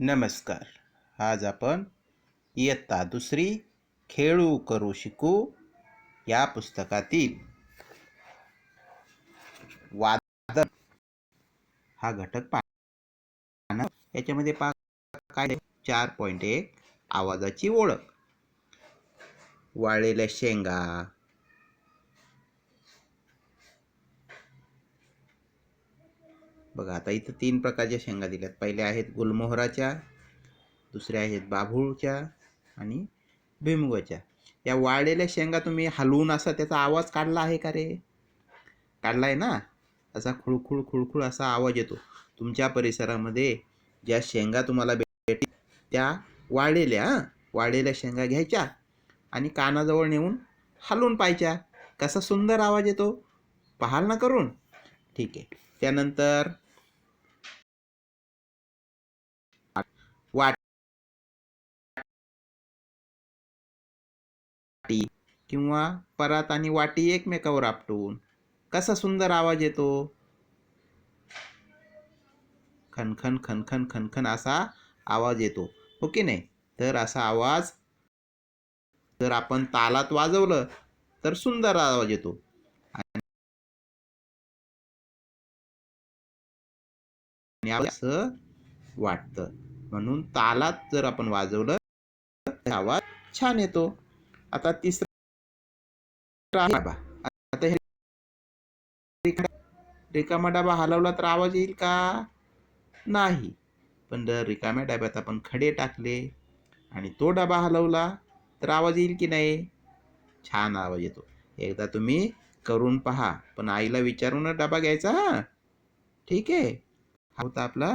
नमस्कार. आज आपण इयत्ता दुसरी खेळू करू शिकू या पुस्तकातील वादन. हा घटक पाहणार. याच्यामध्ये पा काय चार पॉईंट एक आवाजाची ओळख. वाळलेल्या शेंगा बघा आता इथं तीन प्रकारच्या शेंगा दिल्यात. पहिल्या आहेत गुलमोहराच्या दुसऱ्या आहेत बाभूळच्या आणि भुईमुगाच्या. या वाळलेल्या शेंगा तुम्ही हलवून असा त्याचा आवाज काढला आहे का रे? काढला आहे ना? असा खुळखुळ खुळखुळ असा आवाज येतो. तुमच्या परिसरामध्ये ज्या शेंगा तुम्हाला भेटतील त्या वाळलेल्या वाळलेल्या शेंगा घ्यायच्या आणि कानाजवळ नेऊन हलवून पाहायच्या. कसा सुंदर आवाज येतो. पाहाल ना करून? ठीक आहे. त्यानंतर वाटी किंवा परात आणि वाटी एकमेकावर आपटून. कसा सुंदर आवाज येतो? खनखन खनखन खनखन असा आवाज येतो. हो की नाही? तर असा आवाज जर आपण तालात वाजवलं तर सुंदर आवाज येतो. आणि असं वाटतं. म्हणून तालात जर आपण वाजवलं तर आवाज छान येतो. आता तिसरा आता हे रिकामा डबा हलवला तर आवाज येईल का? नाही. पण जर रिकाम्या डब्यात आपण खडे टाकले आणि तो डबा हलवला तर आवाज येईल की नाही? छान आवाज येतो. एकदा तुम्ही करून पहा. पण आईला विचारूनच डबा घ्यायचा हा? ठीक आहे. हा होता आपला